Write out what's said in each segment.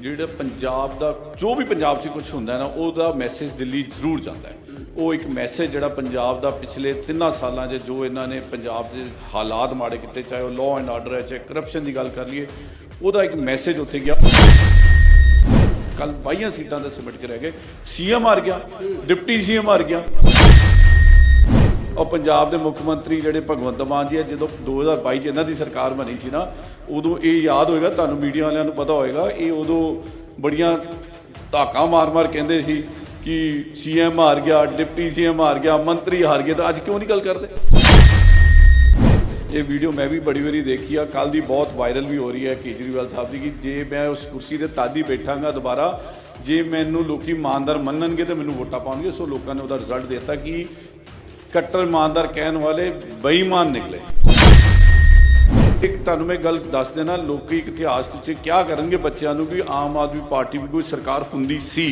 ਜਿਹੜਾ ਪੰਜਾਬ ਦਾ ਜੋ ਵੀ ਪੰਜਾਬ 'ਚ ਕੁਝ ਹੁੰਦਾ ਨਾ, ਉਹਦਾ ਮੈਸੇਜ ਦਿੱਲੀ ਜ਼ਰੂਰ ਜਾਂਦਾ ਹੈ। ਉਹ ਇੱਕ ਮੈਸੇਜ ਜਿਹੜਾ ਪੰਜਾਬ ਦਾ ਪਿਛਲੇ ਤਿੰਨਾਂ ਸਾਲਾਂ 'ਚ ਜੋ ਇਹਨਾਂ ਨੇ ਪੰਜਾਬ ਦੇ ਹਾਲਾਤ ਮਾੜੇ ਕੀਤੇ, ਚਾਹੇ ਉਹ ਲਾਅ ਐਂਡ ਆਰਡਰ ਹੈ, ਚਾਹੇ ਕਰਪਸ਼ਨ ਦੀ ਗੱਲ ਕਰ ਲਈਏ, ਉਹਦਾ ਇੱਕ ਮੈਸੇਜ ਉੱਥੇ ਗਿਆ। ਕੱਲ 22 ਸੀਟਾਂ ਤੇ ਸਿਮਟ ਕੇ ਰਹਿ ਗਏ। ਸੀਐਮ ਹਾਰ ਗਿਆ, ਡਿਪਟੀ ਸੀਐਮ ਹਾਰ ਗਿਆ। ਔਰ ਪੰਜਾਬ ਦੇ ਮੁੱਖ ਮੰਤਰੀ ਜਿਹੜੇ ਭਗਵੰਤ ਮਾਨ ਜੀ ਆ, ਜਦੋਂ 2022 ਚ ਇਹਨਾਂ ਦੀ ਸਰਕਾਰ ਬਣੀ ਸੀ ਨਾ, ਉਦੋਂ ਇਹ ਯਾਦ ਹੋਏਗਾ, ਤੁਹਾਨੂੰ ਮੀਡੀਆ ਵਾਲਿਆਂ ਨੂੰ ਪਤਾ ਹੋਏਗਾ, ਇਹ ਉਦੋਂ ਬੜੀਆਂ ਧਾਕਾਂ ਮਾਰ-ਮਾਰ ਕਹਿੰਦੇ ਸੀ ਕਿ ਸੀਐਮ ਹਾਰ ਗਿਆ, ਡਿਪਟੀ ਸੀਐਮ ਹਾਰ ਗਿਆ, ਮੰਤਰੀ ਹਾਰ ਗਿਆ ਤਾਂ ਅੱਜ ਕਿਉਂ ਨਹੀਂ ਗੱਲ ਕਰਦੇ? ਇਹ ਵੀਡੀਓ ਮੈਂ ਵੀ ਬੜੀ ਵਾਰੀ ਦੇਖੀ ਆ ਕੱਲ ਦੀ ਬਹੁਤ ਵਾਇਰਲ ਵੀ ਹੋ ਰਹੀ ਹੈ ਕੇਜਰੀਵਾਲ ਸਾਹਿਬ ਦੀ, ਕਿ ਜੇ ਮੈਂ ਉਸ ਕੁਰਸੀ ਤੇ ਤਾਦੀ ਬੈਠਾਂਗਾ ਦੁਬਾਰਾ, ਜੇ ਮੈਨੂੰ ਲੋਕੀ ਇਮਾਨਦਾਰ ਮੰਨਣਗੇ ਤੇ ਮੈਨੂੰ ਵੋਟਾਂ ਪਾਉਣਗੇ, ਸੋ ਲੋਕਾਂ ਨੇ ਉਹਦਾ ਰਿਜ਼ਲਟ ਦਿੱਤਾ ਕਿ ਕੱਟਰ ਇਮਾਨਦਾਰ ਕਹਿਣ ਵਾਲੇ ਬੇਈਮਾਨ ਨਿਕਲੇ। ਇੱਕ ਤੁਹਾਨੂੰ ਮੈਂ ਗੱਲ ਦੱਸ ਦੇਣਾ, ਲੋਕੀ ਇੱਕ ਇਤਿਹਾਸ 'ਚ ਕਿਆ ਕਰਨਗੇ ਬੱਚਿਆਂ ਨੂੰ ਕਿ ਆਮ ਆਦਮੀ ਪਾਰਟੀ ਵੀ ਕੋਈ ਸਰਕਾਰ ਹੁੰਦੀ ਸੀ।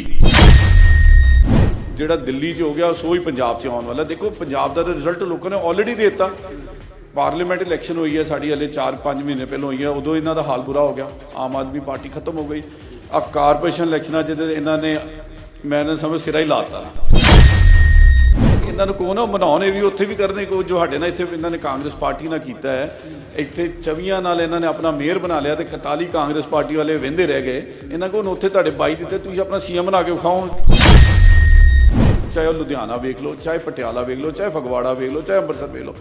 ਜਿਹੜਾ ਦਿੱਲੀ 'ਚ ਹੋ ਗਿਆ ਸੋ ਹੀ ਪੰਜਾਬ 'ਚ ਆਉਣ ਵਾਲਾ। ਦੇਖੋ, ਪੰਜਾਬ ਦਾ ਰਿਜ਼ਲਟ ਲੋਕਾਂ ਨੇ ਆਲਰੇਡੀ ਦੇ ਦਿੱਤਾ। ਪਾਰਲੀਮੈਂਟ ਇਲੈਕਸ਼ਨ ਹੋਈ ਹੈ ਸਾਡੀ, ਹਲੇ 4-5 ਮਹੀਨੇ ਪਹਿਲਾਂ ਹੋਈ ਹੈ। ਉਦੋਂ ਇਹਨਾਂ ਦਾ ਹਾਲ ਬੁਰਾ ਹੋ ਗਿਆ। ਆਮ ਆਦਮੀ ਪਾਰਟੀ ਖਤਮ ਹੋ ਗਈ। ਆ ਕਾਰਪੋਰੇਸ਼ਨ ਇਲੈਕਸ਼ਨਾਂ 'ਚ ਇਹਨਾਂ ਨੇ, ਮੈਂ ਨਾ ਸਮਝ ਸਿਰਾ ਹੀ ਲਾਤਾ ਇਹਨਾਂ ਨੂੰ ਕੋਣ ਮਨਾਉਣੇ ਵੀ ਉੱਥੇ ਵੀ ਕਰਨੇ ਕੋ ਜੋ ਸਾਡੇ ਨਾਲ ਇੱਥੇ ਇਹਨਾਂ ਨੇ ਕਾਂਗਰਸ ਪਾਰਟੀ ਨਾਲ ਕੀਤਾ ਹੈ। ਇੱਥੇ 24 ਨਾਲ ਇਹਨਾਂ ਨੇ ਆਪਣਾ ਮੇਅਰ ਬਣਾ ਲਿਆ ਤੇ 41 ਕਾਂਗਰਸ ਪਾਰਟੀ ਵਾਲੇ ਵਹਿੰਦੇ ਰਹਿ ਗਏ। ਇਹਨਾਂ ਕੋਲ ਉੱਥੇ ਤੁਹਾਡੇ ਬਾਈ ਦਿੱਤੇ, ਤੁਸੀਂ ਆਪਣਾ ਸੀਐਮ ਬਣਾ ਕੇ ਵਿਖਾਓ। ਚਾਹੇ ਉਹ ਲੁਧਿਆਣਾ ਵੇਖ ਲਓ, ਚਾਹੇ ਪਟਿਆਲਾ ਵੇਖ ਲਓ, ਚਾਹੇ ਫਗਵਾੜਾ ਵੇਖ ਲਓ, ਚਾਹੇ ਅੰਮ੍ਰਿਤਸਰ ਵੇਖ ਲਓ।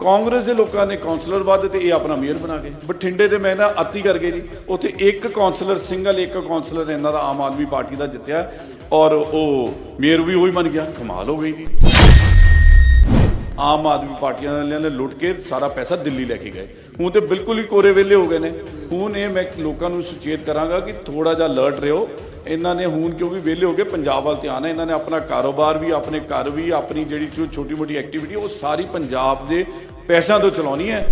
ਕਾਂਗਰਸ ਦੇ ਲੋਕਾਂ ਨੇ ਕਾਉਂਸਲਰ ਵੱਧ ਤੇ ਇਹ ਆਪਣਾ ਮੇਅਰ ਬਣਾ ਗਏ ਬਠਿੰਡੇ ਤੇ ਮੈਂ ਨਾ ਅਤੀ ਕਰਕੇ ਜੀ। ਉੱਥੇ ਇੱਕ ਕਾਉਂਸਲਰ ਸਿੰਗਲ, ਇੱਕ ਕਾਉਂਸਲਰ ਇਹਨਾਂ ਦਾ ਆਮ ਆਦਮੀ ਪਾਰਟੀ ਦਾ ਜਿੱਤਿਆ ਔਰ ਉਹ ਮੇਅਰ ਵੀ ਉਹੀ ਬਣ ਗਿਆ, ਕਮਾਲ ਹੋ ਗਈ ਜੀ। ਆਮ ਆਦਮੀ ਪਾਰਟੀਆਂ ਵਾਲਿਆਂ ਨੇ ਲੁੱਟ ਕੇ ਸਾਰਾ ਪੈਸਾ ਦਿੱਲੀ ਲੈ ਕੇ ਗਏ। ਹੁਣ ਤੇ ਬਿਲਕੁਲ ਹੀ ਕੋਰੇ ਵੇਲੇ ਹੋ ਗਏ ਨੇ। ਹੁਣ ਇਹ ਮੈਂ ਲੋਕਾਂ ਨੂੰ ਸੁਚੇਤ ਕਰਾਂਗਾ ਕਿ ਥੋੜਾ ਜਿਹਾ ਅਲਰਟ ਰਹੋ। ਇਹਨਾਂ ਨੇ ਹੁਣ ਕਿਉਂਕਿ ਵਿਹਲੇ ਹੋ ਗਏ ਪੰਜਾਬ ਵੱਲ ਧਿਆਨ ਹੈ। ਇਹਨਾਂ ਨੇ ਆਪਣਾ ਕਾਰੋਬਾਰ ਵੀ ਆਪਣੇ ਘਰ ਵੀ ਆਪਣੀ ਜਿਹੜੀ ਛੋਟੀ ਮੋਟੀ ਐਕਟੀਵਿਟੀ ਉਹ ਸਾਰੀ ਪੰਜਾਬ ਦੇ ਪੈਸਿਆਂ ਤੋਂ ਚਲਾਉਣੀ ਹੈ।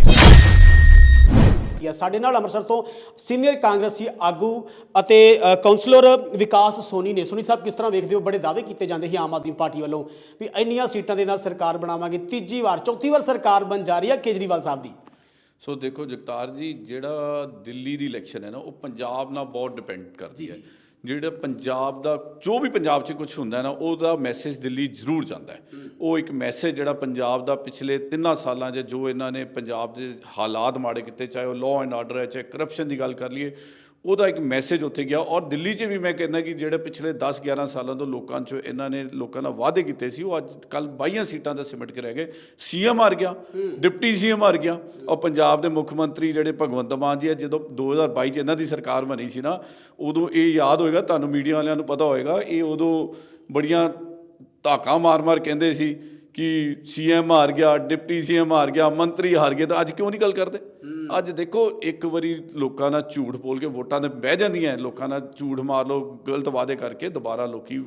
ਜਾਂ ਸਾਡੇ ਨਾਲ ਅੰਮ੍ਰਿਤਸਰ ਤੋਂ ਸੀਨੀਅਰ ਕਾਂਗਰਸੀ ਆਗੂ ਅਤੇ ਕਾਉਂਸਲਰ ਵਿਕਾਸ ਸੋਨੀ ਨੇ। ਸੋਨੀ ਸਾਹਿਬ ਕਿਸ ਤਰ੍ਹਾਂ ਵੇਖਦੇ ਹੋ? ਬੜੇ ਦਾਅਵੇ ਕੀਤੇ ਜਾਂਦੇ ਸੀ ਆਮ ਆਦਮੀ ਪਾਰਟੀ ਵੱਲੋਂ ਵੀ ਇੰਨੀਆਂ ਸੀਟਾਂ ਦੇ ਨਾਲ ਸਰਕਾਰ ਬਣਾਵਾਂਗੇ। ਤੀਜੀ ਵਾਰ ਚੌਥੀ ਵਾਰ ਸਰਕਾਰ ਬਣ ਜਾ ਰਹੀ ਹੈ ਕੇਜਰੀਵਾਲ ਸਾਹਿਬ ਦੀ। ਸੋ ਦੇਖੋ ਜਗਤਾਰ ਜੀ ਜਿਹੜਾ ਦਿੱਲੀ ਦੀ ਇਲੈਕਸ਼ਨ ਹੈ ਨਾ ਉਹ ਪੰਜਾਬ ਨਾਲ ਬਹੁਤ ਡਿਪੈਂਡ ਕਰਦੀ ਹੈ। ਜਿਹੜਾ ਪੰਜਾਬ ਦਾ, ਜੋ ਵੀ ਪੰਜਾਬ 'ਚ ਕੁਝ ਹੁੰਦਾ ਨਾ, ਉਹਦਾ ਮੈਸੇਜ ਦਿੱਲੀ ਜ਼ਰੂਰ ਜਾਂਦਾ ਉਹ ਇੱਕ ਮੈਸੇਜ ਜਿਹੜਾ ਪੰਜਾਬ ਦਾ ਪਿਛਲੇ ਤਿੰਨਾਂ ਸਾਲਾਂ 'ਚ ਜੋ ਇਹਨਾਂ ਨੇ ਪੰਜਾਬ ਦੇ ਹਾਲਾਤ ਮਾੜੇ ਕੀਤੇ, ਚਾਹੇ ਉਹ ਲਾਅ ਐਂਡ ਆਰਡਰ ਹੈ, ਚਾਹੇ ਕਰਪਸ਼ਨ ਦੀ ਗੱਲ ਕਰ ਲਈਏ ਉਹਦਾ ਇੱਕ ਮੈਸੇਜ ਉੱਥੇ ਗਿਆ ਔਰ ਦਿੱਲੀ 'ਚ ਵੀ ਮੈਂ ਕਹਿੰਦਾ ਕਿ ਜਿਹੜੇ ਪਿਛਲੇ 10 11 ਸਾਲਾਂ ਤੋਂ ਲੋਕਾਂ 'ਚ ਇਹਨਾਂ ਨੇ ਲੋਕਾਂ ਨਾਲ ਵਾਅਦੇ ਕੀਤੇ ਸੀ ਉਹ ਅੱਜ ਕੱਲ 22 ਸੀਟਾਂ ਤੇ ਸਿਮਟ ਕੇ ਰਹਿ ਗਏ। ਸੀਐਮ ਹਾਰ ਗਿਆ ਡਿਪਟੀ ਸੀਐਮ ਹਾਰ ਗਿਆ ਔਰ ਪੰਜਾਬ ਦੇ ਮੁੱਖ ਮੰਤਰੀ ਜਿਹੜੇ ਭਗਵੰਤ ਮਾਨ ਜੀ ਆ ਜਦੋਂ 2022 ਚ ਇਹਨਾਂ ਦੀ ਸਰਕਾਰ ਬਣੀ ਸੀ ਨਾ ਉਦੋਂ ਇਹ ਯਾਦ ਹੋਏਗਾ ਤੁਹਾਨੂੰ ਮੀਡੀਆ ਵਾਲਿਆਂ ਨੂੰ ਪਤਾ ਹੋਏਗਾ ਇਹ ਉਦੋਂ ਬੜੀਆਂ ਧਾਕਾਂ ਮਾਰ-ਮਾਰ ਕਹਿੰਦੇ ਸੀ ਕਿ ਸੀਐਮ ਹਾਰ ਗਿਆ ਡਿਪਟੀ ਸੀਐਮ ਹਾਰ ਗਿਆ ਮੰਤਰੀ ਹਾਰ ਗਏ ਤਾਂ ਅੱਜ ਕਿਉਂ ਨਹੀਂ ਗੱਲ ਕਰਦੇ? ਅੱਜ ਦੇਖੋ, ਇੱਕ ਵਾਰੀ ਲੋਕਾਂ ਨਾਲ ਝੂਠ ਬੋਲ ਕੇ ਵੋਟਾਂ ਤੇ ਬਹਿ ਜਾਂਦੀਆਂ ਲੋਕਾਂ ਨਾਲ ਝੂਠ ਮਾਰ ਲਓ, ਗਲਤ ਵਾਅਦੇ ਕਰਕੇ ਦੁਬਾਰਾ ਲੋਕੀ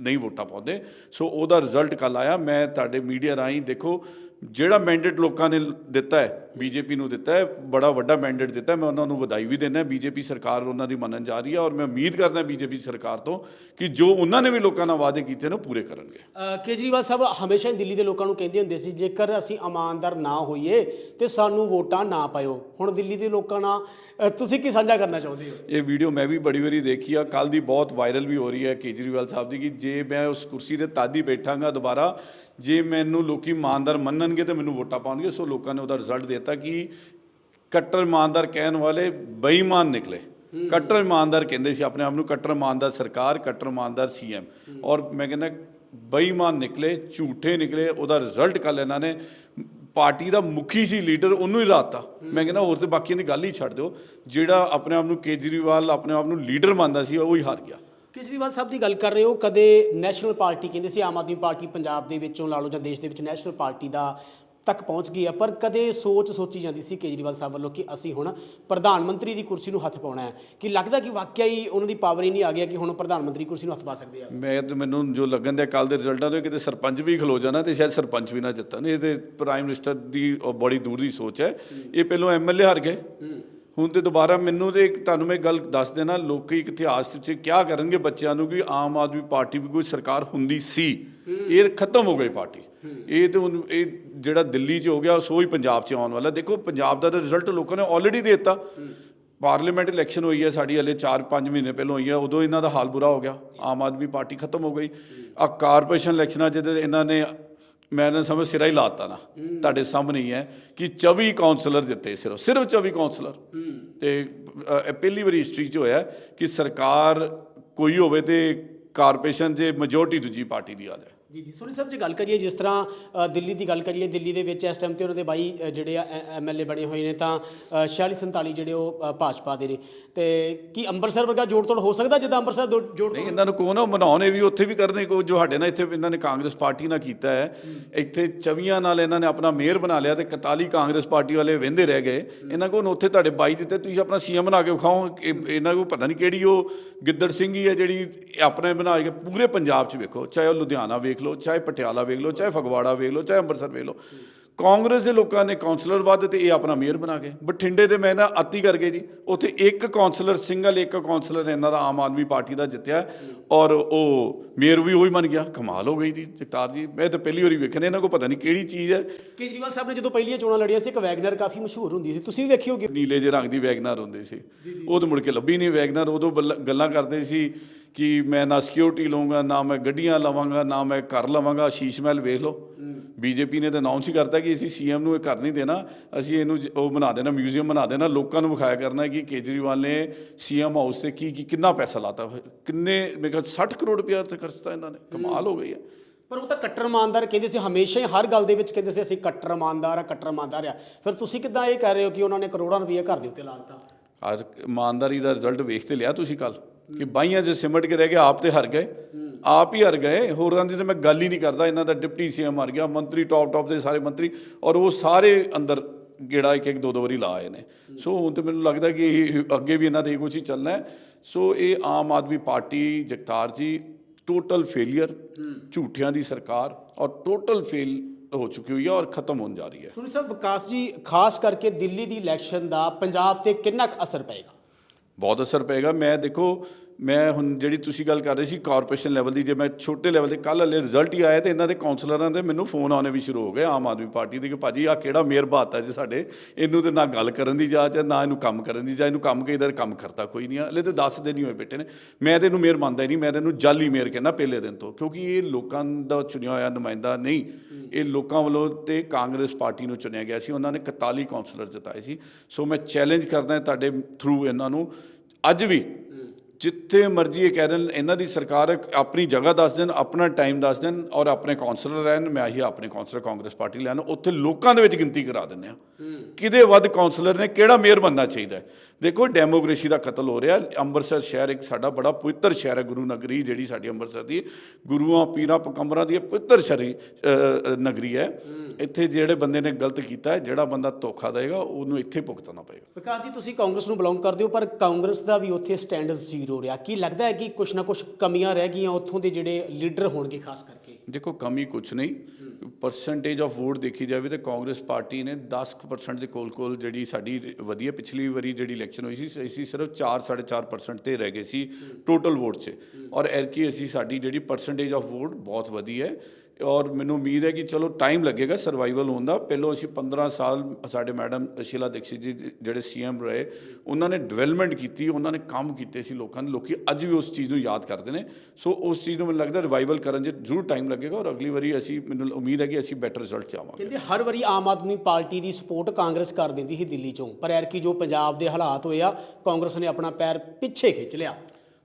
ਨਹੀਂ ਵੋਟਾਂ ਪਾਉਂਦੇ। ਸੋ ਉਹਦਾ ਰਿਜ਼ਲਟ ਕੱਲ ਆਇਆ। ਮੈਂ ਤੁਹਾਡੇ ਮੀਡੀਆ ਰਾਹੀਂ ਦੇਖੋ ਜਿਹੜਾ ਮੈਂਡੇਟ ਲੋਕਾਂ ਨੇ ਦਿੱਤਾ ਹੈ ਬੀਜੇਪੀ ਨੂੰ ਦਿੱਤਾ ਹੈ ਬੜਾ ਵੱਡਾ ਮੈਂਡੇਟ ਦਿੱਤਾ ਮੈਂ ਉਹਨਾਂ ਨੂੰ ਵਧਾਈ ਵੀ ਦਿੰਦਾ ਬੀਜੇਪੀ ਸਰਕਾਰ ਉਹਨਾਂ ਦੀ ਮੰਨਣ ਜਾ ਰਹੀ ਹੈ ਔਰ ਮੈਂ ਉਮੀਦ ਕਰਦਾ ਬੀਜੇਪੀ ਸਰਕਾਰ ਤੋਂ ਕਿ ਜੋ ਉਹਨਾਂ ਨੇ ਵੀ ਲੋਕਾਂ ਨਾਲ ਵਾਅਦੇ ਕੀਤੇ ਨੇ ਉਹ ਪੂਰੇ ਕਰਨਗੇ। ਕੇਜਰੀਵਾਲ ਸਾਹਿਬ ਹਮੇਸ਼ਾ ਹੀ ਦਿੱਲੀ ਦੇ ਲੋਕਾਂ ਨੂੰ ਕਹਿੰਦੇ ਹੁੰਦੇ ਸੀ ਜੇਕਰ ਅਸੀਂ ਇਮਾਨਦਾਰ ਨਾ ਹੋਈਏ ਤੇ ਸਾਨੂੰ ਵੋਟਾਂ ਨਾ ਪਾਇਓ। ਹੁਣ ਦਿੱਲੀ ਦੇ ਲੋਕਾਂ ਨਾਲ ਤੁਸੀਂ ਕੀ ਸਾਂਝਾ ਕਰਨਾ ਚਾਹੁੰਦੇ ਹੋ? ਇਹ ਵੀਡੀਓ ਮੈਂ ਵੀ ਬੜੀ ਵਾਰੀ ਦੇਖੀ ਆ ਕੱਲ ਦੀ ਬਹੁਤ ਵਾਇਰਲ ਵੀ ਹੋ ਰਹੀ ਹੈ ਕੇਜਰੀਵਾਲ ਸਾਹਿਬ ਦੀ ਕਿ ਜੇ ਮੈਂ ਉਸ ਕੁਰਸੀ ਤੇ ਤਾਦੀ ਬੈਠਾਂਗਾ ਦੁਬਾਰਾ ਜੇ ਮੈਨੂੰ ਲੋਕੀ ਇਮਾਨਦਾਰ ਮੰਨਣਗੇ ਤੇ ਮੈਨੂੰ ਵੋਟਾਂ ਪਾਉਣਗੇ ਸੋ ਲੋਕਾਂ ਨੇ ਉਹਦਾ ਰਿਜ਼ਲਟ ਦਿੱਤਾ ਕਿ ਕੱਟਰ ਇਮਾਨਦਾਰ ਕਹਿਣ ਵਾਲੇ ਬੇਈਮਾਨ ਨਿਕਲੇ। ਕੱਟਰ ਇਮਾਨਦਾਰ ਕਹਿੰਦੇ ਸੀ ਆਪਣੇ ਆਪ ਨੂੰ ਕੱਟਰ ਇਮਾਨਦਾਰ ਸਰਕਾਰ ਕੱਟਰ ਇਮਾਨਦਾਰ ਸੀਐਮ ਔਰ ਮੈਂ ਕਹਿੰਦਾ ਬੇਈਮਾਨ ਨਿਕਲੇ ਝੂਠੇ ਨਿਕਲੇ ਉਹਦਾ ਰਿਜ਼ਲਟ ਕੱਲ ਇਹਨਾਂ ਨੇ ਪਾਰਟੀ ਦਾ ਮੁਖੀ ਸੀ ਲੀਡਰ ਉਹਨੂੰ ਹੀ ਲਾਤਾ ਮੈਂ ਕਹਿੰਦਾ ਹੋਰ ਤੇ ਬਾਕੀਆਂ ਦੀ ਗੱਲ ਹੀ ਛੱਡ ਦਿਓ। ਜਿਹੜਾ ਆਪਣੇ ਆਪ ਨੂੰ ਕੇਜਰੀਵਾਲ ਆਪਣੇ ਆਪ ਨੂੰ ਲੀਡਰ ਮੰਨਦਾ ਸੀ ਉਹ ਹੀ ਹਾਰ ਗਿਆ। ਕੇਜਰੀਵਾਲ ਸਾਹਿਬ ਦੀ ਗੱਲ ਕਰ ਰਹੇ ਹੋ ਕਦੇ ਨੈਸ਼ਨਲ ਪਾਰਟੀ ਕਹਿੰਦੇ ਸੀ ਆਮ ਆਦਮੀ ਪਾਰਟੀ ਪੰਜਾਬ ਦੇ ਵਿੱਚੋਂ ਲਾ ਲਓ ਜਾਂ ਦੇਸ਼ ਦੇ ਵਿੱਚ ਨੈਸ਼ਨਲ ਪਾਰਟੀ ਦਾ ਤੱਕ ਪਹੁੰਚ ਗਈ ਹੈ ਪਰ ਕਦੇ ਸੋਚ ਸੋਚੀ ਜਾਂਦੀ ਸੀ ਕੇਜਰੀਵਾਲ ਸਾਹਿਬ ਵੱਲੋਂ ਕਿ ਅਸੀਂ ਹੁਣ ਪ੍ਰਧਾਨ ਮੰਤਰੀ ਦੀ ਕੁਰਸੀ ਨੂੰ ਹੱਥ ਪਾਉਣਾ ਹੈ ਕਿ ਲੱਗਦਾ ਕਿ ਵਾਕਿਆ ਹੀ ਉਹਨਾਂ ਦੀ ਪਾਵਰ ਹੀ ਨਹੀਂ ਆ ਗਿਆ ਕਿ ਹੁਣ ਪ੍ਰਧਾਨ ਮੰਤਰੀ ਕੁਰਸੀ ਨੂੰ ਹੱਥ ਪਾ ਸਕਦੇ ਆ? ਮੈਂ ਤੇ ਮੈਨੂੰ ਜੋ ਲੱਗਣ ਦੇ ਕੱਲ ਦੇ ਰਿਜ਼ਲਟਾਂ ਤੋਂ ਕਿਤੇ ਸਰਪੰਚ ਵੀ ਖਲੋ ਜਾਣਾ ਤੇ ਸ਼ਾਇਦ ਸਰਪੰਚ ਵੀ ਨਾ ਜਿੱਤਣ ਇਹ ਤੇ ਪ੍ਰਾਈਮ ਮਿਨਿਸਟਰ ਦੀ ਬੜੀ ਦੂਰ ਦੀ ਸੋਚ ਹੈ। ਇਹ ਪਹਿਲੋਂ ਐਮਐਲਏ ਹਾਰ ਗਏ। ਹੁਣ ਤੇ ਦੁਬਾਰਾ ਮੈਨੂੰ ਤੇ ਤੁਹਾਨੂੰ ਮੈਂ ਗੱਲ ਦੱਸ ਦੇਣਾ ਲੋਕੀ ਇਤਿਹਾਸ 'ਚ ਕਿਆ ਕਰਨਗੇ ਬੱਚਿਆਂ ਨੂੰ ਕਿ ਆਮ ਆਦਮੀ ਪਾਰਟੀ ਵੀ ਕੋਈ ਸਰਕਾਰ ਹੁੰਦੀ ਸੀ। ਇਹ ਖਤਮ ਹੋ ਗਈ ਪਾਰਟੀ। ਇਹ ਤੇ ਹੁਣ ਇਹ ਜਿਹੜਾ ਦਿੱਲੀ 'ਚ ਹੋ ਗਿਆ ਸੋ ਹੀ ਪੰਜਾਬ 'ਚ ਆਉਣ ਵਾਲਾ। ਦੇਖੋ ਪੰਜਾਬ ਦਾ ਰਿਜ਼ਲਟ ਲੋਕਾਂ ਨੇ ਆਲਰੇਡੀ ਦੇ ਦਿੱਤਾ। ਪਾਰਲੀਮੈਂਟ ਇਲੈਕਸ਼ਨ ਹੋਈ ਹੈ ਸਾਡੀ ਹਲੇ 4-5 ਮਹੀਨੇ ਪਹਿਲਾਂ ਹੋਈ ਹੈ ਉਦੋਂ ਇਹਨਾਂ ਦਾ ਹਾਲ ਬੁਰਾ ਹੋ ਗਿਆ। ਆਮ ਆਦਮੀ ਪਾਰਟੀ ਖਤਮ ਹੋ ਗਈ। ਆ ਕਾਰਪੋਰੇਸ਼ਨ ਇਲੈਕਸ਼ਨਾਂ ਜਿਹਦੇ ਇਹਨਾਂ ਨੇ ਮੈਂ ਨਾ ਸਮਝ ਸਿਰਾ ਹੀ ਲਾਤਾ ਨਾ। ਤੁਹਾਡੇ ਸਾਹਮਣੇ ਹੀ ਹੈ ਕਿ 24 ਕਾਉਂਸਲਰ ਜਿੱਤੇ ਸਿਰਫ ਸਿਰਫ 24 ਕਾਉਂਸਲਰ ਤੇ ਪਹਿਲੀ ਵਾਰੀ ਹਿਸਟਰੀ 'ਚ ਹੋਇਆ ਕਿ ਸਰਕਾਰ ਕੋਈ ਹੋਵੇ ਤੇ ਕਾਰਪੋਰੇਸ਼ਨ 'ਚ ਮੈਜੋਰਟੀ ਦੂਜੀ ਪਾਰਟੀ ਦੀ ਆ ਜਾਏ। ਜੀ ਜੀ ਸੋਨੀ ਸਾਹਿਬ ਜੇ ਗੱਲ ਕਰੀਏ ਜਿਸ ਤਰ੍ਹਾਂ ਦਿੱਲੀ ਦੀ ਗੱਲ ਕਰੀਏ ਦਿੱਲੀ ਦੇ ਵਿੱਚ ਇਸ ਟਾਈਮ ਤੇ ਉਹਨਾਂ ਦੇ ਬਾਈ ਜਿਹੜੇ ਆ ਐਮਐਲਏ ਬਣੇ ਹੋਏ ਨੇ ਤਾਂ 46 47 ਜਿਹੜੇ ਉਹ ਭਾਜਪਾ ਦੇ ਨੇ। ਤੇ ਕੀ ਅੰਮ੍ਰਿਤਸਰ ਵਰਗਾ ਜੋੜ ਤੋੜ ਹੋ ਸਕਦਾ ਜਿੱਦਾਂ ਅੰਮ੍ਰਿਤਸਰ ਜੋੜ ਨਹੀਂ ਇਹਨਾਂ ਨੂੰ ਕੋ ਨਾ ਮਨਾਉਣੇ ਵੀ ਉੱਥੇ ਵੀ ਕਰਨੇ ਕੋ ਜੋ ਸਾਡੇ ਨਾਲ ਇੱਥੇ ਇਹਨਾਂ ਨੇ ਕਾਂਗਰਸ ਪਾਰਟੀ ਨਾਲ ਕੀਤਾ ਹੈ। ਇੱਥੇ 24 ਨਾਲ ਇਹਨਾਂ ਨੇ ਆਪਣਾ ਮੇਅਰ ਬਣਾ ਲਿਆ ਤੇ 41 ਕਾਂਗਰਸ ਪਾਰਟੀ ਵਾਲੇ ਵਹਿੰਦੇ ਰਹਿ ਗਏ। ਇਹਨਾਂ ਕੋਲ ਉੱਥੇ ਤੁਹਾਡੇ 22 ਦਿੱਤੇ ਤੁਸੀਂ ਆਪਣਾ ਸੀਐਮ ਬਣਾ ਕੇ ਵਿਖਾਓ। ਇਹਨਾਂ ਕੋ ਪਤਾ ਨਹੀਂ ਕਿਹੜੀ ਉਹ ਗਿੱਦੜ ਸਿੰਘ ਹੀ ਹੈ ਜਿਹੜੀ ਆਪਣੇ ਬਣਾ ਕੇ ਪੂਰੇ ਪੰਜਾਬ 'ਚ ਵੇਖੋ ਚਾਹੇ ਉਹ ਲੁਧਿਆਣਾ ਵੇਖ ਲਓ ਚਾਹੇ ਪਟਿਆਲਾ ਵੇਖ ਲਓ ਚਾਹੇ ਫਗਵਾੜਾ ਵੇਖ ਲਓ ਚਾਹੇ ਅੰਮ੍ਰਿਤਸਰ ਵੇਖ ਲਓ। ਕਾਂਗਰਸ ਦੇ ਲੋਕਾਂ ਨੇ ਕਾਉਂਸਲਰ ਵੱਧ ਤੇ ਇਹ ਆਪਣਾ ਮੇਅਰ ਬਣਾ ਕੇ ਬਠਿੰਡੇ ਦੇ ਮੈਂ ਨਾ ਅਤੀ ਕਰ ਗਏ ਜੀ ਉੱਥੇ ਇੱਕ ਕਾਉਂਸਲਰ ਸਿੰਗਲ ਇੱਕ ਕਾਉਂਸਲਰ ਇਹਨਾਂ ਦਾ ਆਮ ਆਦਮੀ ਪਾਰਟੀ ਦਾ ਜਿੱਤਿਆ ਔਰ ਉਹ ਮੇਅਰ ਵੀ ਉਹੀ ਬਣ ਗਿਆ ਕਮਾਲ ਹੋ ਗਈ ਜੀ ਜਗਤਾਰ ਜੀ ਮੈਂ ਤਾਂ ਪਹਿਲੀ ਵਾਰੀ ਵੇਖਣੇ ਇਹਨਾਂ ਕੋ ਪਤਾ ਨਹੀਂ ਕਿਹੜੀ ਚੀਜ਼ ਹੈ। ਕੇਜਰੀਵਾਲ ਸਾਹਿਬ ਨੇ ਜਦੋਂ ਪਹਿਲੀਆਂ ਚੋਣਾਂ ਲੜੀਆਂ ਸੀ ਇੱਕ ਵੈਗਨਰ ਕਾਫੀ ਮਸ਼ਹੂਰ ਹੁੰਦੀ ਸੀ ਤੁਸੀਂ ਵੀ ਵੇਖੀ ਹੋਗੀ ਨੀਲੇ ਜਿਹੇ ਰੰਗ ਦੀ ਵੈਗਨਰ ਹੁੰਦੀ ਸੀ ਉਹ ਤਾਂ ਮੁੜ ਕੇ ਲੱਭੀ ਨਹੀਂ ਵੈਗਨਰ ਉਦੋਂ ਗੱਲਾਂ ਕਰਦੇ ਸੀ ਕਿ ਮੈਂ ਨਾ ਸਿਕਿਉਰਿਟੀ ਲਵਾਂਗਾ ਨਾ ਮੈਂ ਗੱਡੀਆਂ ਲਵਾਂਗਾ ਨਾ ਮੈਂ ਘਰ ਲਵਾਂਗਾ। ਸ਼ੀਸ਼ ਮਹਿਲ ਵੇਖ ਲਓ। ਬੀਜੇਪੀ ਨੇ ਤਾਂ ਅਨਾਉਂਸ ਹੀ ਕਰਤਾ ਕਿ ਅਸੀਂ ਸੀਐਮ ਨੂੰ ਇਹ ਘਰ ਨਹੀਂ ਦੇਣਾ। ਅਸੀਂ ਇਹਨੂੰ ਉਹ ਬਣਾ ਦੇਣਾ ਮਿਊਜ਼ੀਅਮ ਬਣਾ ਦੇਣਾ। ਲੋਕਾਂ ਨੂੰ ਵਿਖਾਇਆ ਕਰਨਾ ਕਿ ਕੇਜਰੀਵਾਲ ਨੇ ਸੀਐਮ ਹਾਊਸ ਤੇ ਕੀ ਕੀ ਕਿੰਨਾ ਪੈਸਾ ਲਾਤਾ। ਕਿੰਨੇ ਮੈਂ ਕਿਹਾ 60 ਕਰੋੜ ਰੁਪਇਆ ਤੇ ਖਰਚਤਾ ਇਹਨਾਂ ਨੇ। ਕਮਾਲ ਹੋ। ਗਈ ਹੈ ਪਰ ਉਹ ਤਾਂ ਕੱਟਰ ਇਮਾਨਦਾਰ ਕਹਿੰਦੇ ਸੀ ਹਮੇਸ਼ਾ ਹੀ ਹਰ ਗੱਲ ਦੇ ਵਿੱਚ ਕਹਿੰਦੇ ਸੀ ਅਸੀਂ ਕੱਟਰ ਇਮਾਨਦਾਰ ਆ ਕੱਟਰ ਇਮਾਨਦਾਰ ਆ। ਫਿਰ ਤੁਸੀਂ ਕਿਦਾਂ ਇਹ ਕਹਿ ਰਹੇ ਹੋ ਕਿ ਉਹਨਾਂ ਨੇ ਕਰੋੜਾਂ ਰੁਪਏ ਘਰ ਦੇ ਉੱਤੇ ਲਾ ਦਿੱਤਾ? ਅੱਜ ਇਮਾਨਦਾਰੀ ਦਾ ਰਿਜ਼ਲਟ ਵੇਖ ਤੇ ਲਿਆ ਤੁਸੀਂ ਕੱਲ ਕਿ ਬਾਈਆਂ 'ਚ ਸਿਮਟ ਕੇ ਰਹਿ ਗਏ, ਆਪ ਤੇ ਹਰ ਗਏ। ਆਪ ਹੀ ਹਰ ਗਏ। ਹੋਰਾਂ ਦੀ ਤਾਂ ਮੈਂ ਗੱਲ ਹੀ ਨਹੀਂ ਕਰਦਾ। ਇਹਨਾਂ ਦਾ ਡਿਪਟੀ ਸੀਐਮ ਹਰ ਗਿਆ। ਮੰਤਰੀ ਟੌਪ ਟੌਪ ਦੇ ਸਾਰੇ ਮੰਤਰੀ। ਔਰ ਉਹ ਸਾਰੇ ਅੰਦਰ ਗੇੜਾ ਇੱਕ ਇੱਕ ਦੋ ਦੋ ਵਾਰੀ ਲਾ ਆਏ ਨੇ। ਸੋ ਹੁਣ ਤੇ ਮੈਨੂੰ ਲੱਗਦਾ ਕਿ ਇਹ ਅੱਗੇ ਵੀ ਇਹਨਾਂ ਦੇ ਕੁਝ ਹੀ ਚੱਲਣਾ ਹੈ। ਸੋ ਇਹ ਆਮ ਆਦਮੀ ਪਾਰਟੀ ਜਗਤਾਰ ਜੀ ਟੋਟਲ ਫੇਲਿਅਰ ਝੂਠਿਆਂ ਦੀ ਸਰਕਾਰ ਔਰ ਟੋਟਲ ਫੇਲ ਹੋ ਚੁੱਕੀ ਹੋਈ ਹੈ ਔਰ ਖਤਮ ਹੋਣ ਜਾ ਰਹੀ ਹੈ। ਸੁਣੀ ਸਾਹਿਬ, ਵਿਕਾਸ ਜੀ, ਖਾਸ ਕਰਕੇ ਦਿੱਲੀ ਦੀ ਇਲੈਕਸ਼ਨ ਦਾ ਪੰਜਾਬ ਤੇ ਕਿੰਨਾ ਕੁ ਅਸਰ ਪਏਗਾ? ਬਹੁਤ ਅਸਰ ਪਏਗਾ। ਮੈਂ ਦੇਖੋ ਮੈਂ ਹੁਣ ਜਿਹੜੀ ਤੁਸੀਂ ਗੱਲ ਕਰ ਰਹੇ ਸੀ ਕਾਰਪੋਰੇਸ਼ਨ ਲੈਵਲ ਦੀ, ਜੇ ਮੈਂ ਛੋਟੇ ਲੈਵਲ ਦੇ, ਕੱਲ੍ਹ ਹਲੇ ਰਿਜ਼ਲਟ ਹੀ ਆਇਆ ਤੇ ਇਹਨਾਂ ਦੇ ਕਾਉਂਸਲਰਾਂ ਦੇ ਮੈਨੂੰ ਫੋਨ ਆਉਣੇ ਵੀ ਸ਼ੁਰੂ ਹੋ ਗਏ ਆਮ ਆਦਮੀ ਪਾਰਟੀ ਦੇ ਕਿ ਭਾਜੀ ਆ ਕਿਹੜਾ ਮੇਅਰ ਬਾਤਾ ਜੀ ਸਾਡੇ, ਇਹਨੂੰ ਤੇ ਨਾ ਗੱਲ ਕਰਨ ਦੀ ਜਾਚ ਹੈ, ਨਾ ਇਹਨੂੰ ਕੰਮ ਕਰਨ ਦੀ ਜਾਚ, ਇਹਨੂੰ ਕੰਮ ਕਿਧਰ ਕੰਮ ਕਰਤਾ ਕੋਈ ਨਹੀਂ ਹਲੇ ਤੇ 10 ਦਿਨ ਹੀ ਹੋਏ ਬੇਟੇ ਨੇ। ਮੈਂ ਤੇ ਇਹਨੂੰ ਮੇਅਰ ਮੰਨਦਾ ਹੀ ਨਹੀਂ, ਮੈਂ ਤੇ ਇਹਨੂੰ ਜਾਲੀ ਮੇਅਰ ਕਹਿੰਦਾ ਪਹਿਲੇ ਦਿਨ ਤੋਂ, ਕਿਉਂਕਿ ਇਹ ਲੋਕਾਂ ਦਾ ਚੁਣਿਆ ਹੋਇਆ ਨੁਮਾਇੰਦਾ ਨਹੀਂ, ਇਹ ਲੋਕਾਂ ਵੱਲੋਂ ਤੇ ਕਾਂਗਰਸ ਪਾਰਟੀ ਨੂੰ ਚੁਣਿਆ ਗਿਆ ਸੀ, ਉਹਨਾਂ ਨੇ 41 ਕਾਉਂਸਲਰ ਜਿਤਾਏ ਸੀ। ਸੋ ਮੈਂ ਚੈਲੰਜ ਕਰਦਾ ਤੁਹਾਡੇ ਥਰੂ ਇਹਨਾਂ ਨੂੰ, ਅੱਜ ਵੀ ਜਿੱਥੇ ਮਰਜ਼ੀ ਇਹ ਕਹਿ ਦੇਣ ਇਹਨਾਂ ਦੀ ਸਰਕਾਰ ਆਪਣੀ ਜਗ੍ਹਾ ਦੱਸ ਦੇਣ ਆਪਣਾ ਟਾਈਮ ਦੱਸ ਦੇਣ ਔਰ ਆਪਣੇ ਕਾਉਂਸਲਰ ਰਹਿਣ ਮੈਂ ਹੀ ਆਪਣੇ ਕਾਉਂਸਲਰ ਕਾਂਗਰਸ ਪਾਰਟੀ ਲੈਣ ਉੱਥੇ ਲੋਕਾਂ ਦੇ ਵਿੱਚ ਗਿਣਤੀ ਕਰਾ ਦਿੰਦੇ ਆ ਕਿਹਦੇ ਵੱਧ ਕਾਉਂਸਲਰ ਨੇ ਕਿਹੜਾ ਮੇਅਰ ਬਣਨਾ ਚਾਹੀਦਾ? ਦੇਖੋ ਡੈਮੋਕ੍ਰੇਸੀ ਦਾ ਕਤਲ ਹੋ ਰਿਹਾ। ਅੰਮ੍ਰਿਤਸਰ ਸ਼ਹਿਰ ਇੱਕ ਸਾਡਾ ਬੜਾ ਪਵਿੱਤਰ ਸ਼ਹਿਰ ਹੈ ਗੁਰੂ ਨਗਰੀ ਜਿਹੜੀ ਸਾਡੀ ਅੰਮ੍ਰਿਤਸਰ ਦੀ ਗੁਰੂਆਂ ਪੀਰਾਂ ਪਕੰਬਰਾਂ ਦੀ ਪਵਿੱਤਰ ਸ਼ਰੀ ਨਗਰੀ ਹੈ। ਇੱਥੇ ਜਿਹੜੇ ਬੰਦੇ ਨੇ ਗਲਤ ਕੀਤਾ ਹੈ ਜਿਹੜਾ ਬੰਦਾ ਧੋਖਾ ਦੇਗਾ ਉਹਨੂੰ ਇੱਥੇ ਭੁਗਤਣਾ ਪਏਗਾ। ਵਿਕਾਸ ਜੀ ਤੁਸੀਂ ਕਾਂਗਰਸ ਨੂੰ ਬਿਲੋਂਗ ਕਰਦੇ ਹੋ ਪਰ ਕਾਂਗਰਸ ਦਾ ਵੀ ਉੱਥੇ ਸਟੈਂਡਰਡਸ ਜ਼ੀਰੋ ਰਿਹਾ। ਕੀ ਲੱਗਦਾ ਹੈ ਕਿ ਕੁਝ ਨਾ ਕੁਝ ਕਮੀਆਂ ਰਹਿ ਗਈਆਂ ਉੱਥੋਂ ਦੇ ਜਿਹੜੇ ਲੀਡਰ ਹੋਣਗੇ ਖਾਸ ਕਰਕੇ? ਦੇਖੋ ਕਮੀ ਕੁਛ ਨਹੀਂ। ਪਰਸੈਂਟੇਜ ਆਫ ਵੋਟ ਦੇਖੀ ਜਾਵੇ ਤਾਂ ਕਾਂਗਰਸ ਪਾਰਟੀ ਨੇ 10% ਦੇ ਕੋਲ ਕੋਲ ਜਿਹੜੀ ਸਾਡੀ ਵਧੀਆ ਪਿਛਲੀ ਵਾਰੀ ਜਿਹੜੀ ਇਲੈਕਸ਼ਨ ਹੋਈ ਸੀ, ਅਸੀਂ ਸਿਰਫ 4 4.5% ਤੇ ਰਹਿ ਗਏ ਸੀ ਟੋਟਲ ਵੋਟ 'ਚ। ਔਰ ਐਰਕੀ ਅਸੀਂ ਸਾਡੀ ਜਿਹੜੀ ਪਰਸੈਂਟੇਜ ਆਫ ਵੋਟ ਬਹੁਤ ਵਧੀਆ ਹੈ। ਔਰ ਮੈਨੂੰ ਉਮੀਦ ਹੈ ਕਿ ਚਲੋ ਟਾਈਮ ਲੱਗੇਗਾ ਸਰਵਾਈਵਲ ਹੋਣ ਦਾ। ਪਹਿਲੋਂ ਅਸੀਂ 15 ਸਾਲ ਸਾਡੇ ਮੈਡਮ ਸ਼ੀਲਾ ਦੀਕਸ਼ਿਤ ਜੀ ਜਿਹੜੇ ਸੀਐਮ ਰਹੇ, ਉਹਨਾਂ ਨੇ ਡਿਵੈਲਪਮੈਂਟ ਕੀਤੀ, ਉਹਨਾਂ ਨੇ ਕੰਮ ਕੀਤੇ ਸੀ ਲੋਕਾਂ ਦੇ। ਲੋਕੀ ਅੱਜ ਵੀ ਉਸ ਚੀਜ਼ ਨੂੰ ਯਾਦ ਕਰਦੇ ਨੇ। ਸੋ ਉਸ ਚੀਜ਼ ਨੂੰ ਮੈਨੂੰ ਲੱਗਦਾ ਰਿਵਾਈਵਲ ਕਰਨ 'ਚ ਜ਼ਰੂਰ ਟਾਈਮ ਲੱਗੇਗਾ ਔਰ ਅਗਲੀ ਵਾਰੀ ਅਸੀਂ, ਮੈਨੂੰ ਉਮੀਦ ਹੈ ਕਿ ਅਸੀਂ ਬੈਟਰ ਰਿਜ਼ਲਟ 'ਚ ਆਵਾਂਗੇ। ਕਹਿੰਦੇ ਹਰ ਵਾਰੀ ਆਮ ਆਦਮੀ ਪਾਰਟੀ ਦੀ ਸਪੋਰਟ ਕਾਂਗਰਸ ਕਰ ਦਿੰਦੀ ਸੀ ਦਿੱਲੀ ਚੋਂ। ਪਰ ਐਰਕੀ ਜੋ ਪੰਜਾਬ ਦੇ ਹਾਲਾਤ ਹੋਏ ਆ, ਕਾਂਗਰਸ ਨੇ ਆਪਣਾ ਪੈਰ ਪਿੱਛੇ ਖਿੱਚ ਲਿਆ।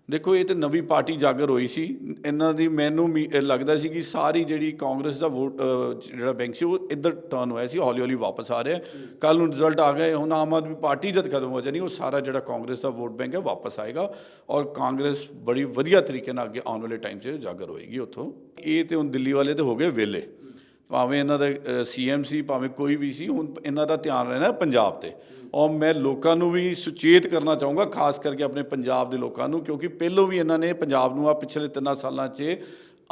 ਦੇਖੋ, ਇਹ ਤੇ ਨਵੀਂ ਪਾਰਟੀ ਜਾਗਰ ਹੋਈ ਸੀ। ਇਹਨਾਂ ਦੀ ਮੈਨੂੰ ਵੀ ਲੱਗਦਾ ਸੀ ਕਿ ਸਾਰੀ ਜਿਹੜੀ ਕਾਂਗਰਸ ਦਾ ਵੋਟ ਜਿਹੜਾ ਬੈਂਕ ਸੀ, ਉਹ ਇੱਧਰ ਟਰਨ ਹੋਇਆ ਸੀ ਹੌਲੀ ਹੌਲੀ ਵਾਪਸ ਆ ਰਿਹਾ। ਕੱਲ ਨੂੰ ਰਿਜ਼ਲਟ ਆ ਗਏ ਹੁਣ ਆਮ ਆਦਮੀ ਪਾਰਟੀ ਜਦ ਖਤਮ ਹੋ ਜਾਣੀ, ਉਹ ਸਾਰਾ ਜਿਹੜਾ ਕਾਂਗਰਸ ਦਾ ਵੋਟ ਬੈਂਕ ਹੈ, ਵਾਪਸ ਆਏਗਾ। ਔਰ ਕਾਂਗਰਸ ਬੜੀ ਵਧੀਆ ਤਰੀਕੇ ਨਾਲ ਅੱਗੇ ਆਉਣ ਵਾਲੇ ਟਾਈਮ 'ਚ ਜਾਗਰ ਹੋਏਗੀ ਉੱਥੋਂ। ਇਹ ਤੇ ਹੁਣ ਦਿੱਲੀ ਵਾਲੇ ਤੇ ਹੋ ਗਏ ਵਿਹਲੇ। ਭਾਵੇਂ ਇਹਨਾਂ ਦਾ ਸੀਐਮ ਸੀ, ਭਾਵੇਂ ਕੋਈ ਵੀ ਸੀ, ਹੁਣ ਇਹਨਾਂ ਦਾ ਧਿਆਨ ਰਹਿਣਾ ਪੰਜਾਬ ਤੇ। ਔਰ ਮੈਂ ਲੋਕਾਂ ਨੂੰ ਵੀ ਸੁਚੇਤ ਕਰਨਾ ਚਾਹੂੰਗਾ, ਖਾਸ ਕਰਕੇ ਆਪਣੇ ਪੰਜਾਬ ਦੇ ਲੋਕਾਂ ਨੂੰ, ਕਿਉਂਕਿ ਪਹਿਲੋਂ ਵੀ ਇਹਨਾਂ ਨੇ ਪੰਜਾਬ ਨੂੰ ਆ ਪਿਛਲੇ ਤਿੰਨਾਂ ਸਾਲਾਂ 'ਚ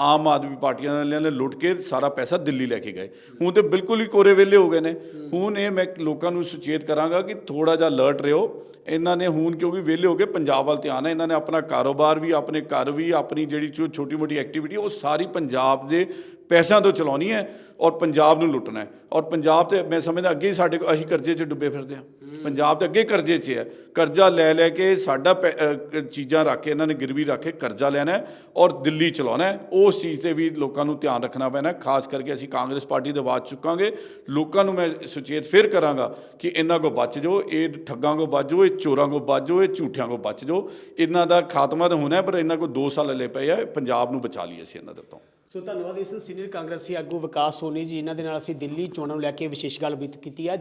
ਆਮ ਆਦਮੀ ਪਾਰਟੀਆਂ ਵਾਲਿਆਂ ਨੇ ਲੁੱਟ ਕੇ ਸਾਰਾ ਪੈਸਾ ਦਿੱਲੀ ਲੈ ਕੇ ਗਏ। ਹੁਣ ਤੇ ਬਿਲਕੁਲ ਹੀ ਕੋਰੇ ਵੇਲੇ ਹੋ ਗਏ ਨੇ। ਹੁਣ ਇਹ ਮੈਂ ਲੋਕਾਂ ਨੂੰ ਸੁਚੇਤ ਕਰਾਂਗਾ ਕਿ ਥੋੜਾ ਜਿਹਾ ਅਲਰਟ ਰਹੋ। ਇਹਨਾਂ ਨੇ ਹੁਣ ਕਿਉਂਕਿ ਵਿਹਲੇ ਹੋ ਗਏ, ਪੰਜਾਬ ਵੱਲ ਧਿਆਨ ਹੈ। ਇਹਨਾਂ ਨੇ ਆਪਣਾ ਕਾਰੋਬਾਰ ਵੀ, ਆਪਣੇ ਘਰ ਵੀ, ਆਪਣੀ ਜਿਹੜੀ ਛੋਟੀ ਮੋਟੀ ਐਕਟੀਵਿਟੀ ਉਹ ਸਾਰੀ ਪੰਜਾਬ ਦੇ ਪੈਸਿਆਂ ਤੋਂ ਚਲਾਉਣੀ ਹੈ ਔਰ ਪੰਜਾਬ ਨੂੰ ਲੁੱਟਣਾ ਹੈ। ਔਰ ਪੰਜਾਬ ਤੇ ਮੈਂ ਸਮਝਦਾ ਅੱਗੇ ਹੀ ਸਾਡੇ ਕੋਲ ਅਸੀਂ ਕਰਜ਼ੇ 'ਚ ਡੁੱਬੇ ਫਿਰਦੇ ਹਾਂ ਪੰਜਾਬ ਦੇ ਅੱਗੇ ਕਰਜ਼ੇ 'ਚ ਹੈ। ਕਰਜ਼ਾ ਲੈ ਲੈ ਕੇ ਸਾਡਾ ਪੈ- ਚੀਜ਼ਾਂ ਰੱਖ ਕੇ, ਇਹਨਾਂ ਨੇ ਗਿਰਵੀ ਰੱਖ ਕੇ ਕਰਜ਼ਾ ਲੈਣਾ ਹੈ ਔਰ ਦਿੱਲੀ ਚਲਾਉਣਾ ਹੈ। ਉਸ ਚੀਜ਼ ਤੇ ਵੀ ਲੋਕਾਂ ਨੂੰ ਧਿਆਨ ਰੱਖਣਾ ਪੈਣਾ ਖਾਸ ਕਰਕੇ ਅਸੀਂ ਕਾਂਗਰਸ ਪਾਰਟੀ ਦੇ ਆਵਾਜ਼ ਚੁੱਕਾਂਗੇ। ਲੋਕਾਂ ਨੂੰ ਮੈਂ ਸੁਚੇਤ ਫਿਰ ਕਰਾਂਗਾ ਕਿ ਇਹਨਾਂ ਕੋ ਬਚ ਜਾਓ, ਇਹ ਠੱਗਾਂ ਕੋ ਬਚ ਜਾਓ, ਇਹ ਚੋਰਾਂ ਕੋ ਬਚ ਜਾਓ, ਇਹ ਝੂਠਿਆਂ ਕੋ ਬਚ ਜਾਓ। ਇਹਨਾਂ ਦਾ ਖਾਤਮਾ ਤਾਂ ਹੋਣਾ ਪਰ ਇਹਨਾਂ ਕੋ 2 ਸਾਲ ਲੈ ਪਏ ਆ। ਪੰਜਾਬ ਨੂੰ ਬਚਾ ਲਈਏ ਅਸੀਂ ਇਹਨਾਂ ਦੇ ਤੋਂ। ਸੋ ਧੰਨਵਾਦ ਇਸ ਸੀਨੀਅਰ ਕਾਂਗਰਸੀ ਆਗੂ ਵਿਕਾਸ ਸੋਨੀ ਜੀ। ਇਹਨਾਂ ਦੇ ਨਾਲ ਅਸੀਂ ਦਿੱਲੀ ਚੋਣਾਂ ਨੂੰ ਲੈ ਕੇ ਵਿਸ਼ੇਸ਼ ਗੱਲਬਾਤ ਕੀਤੀ ਹੈ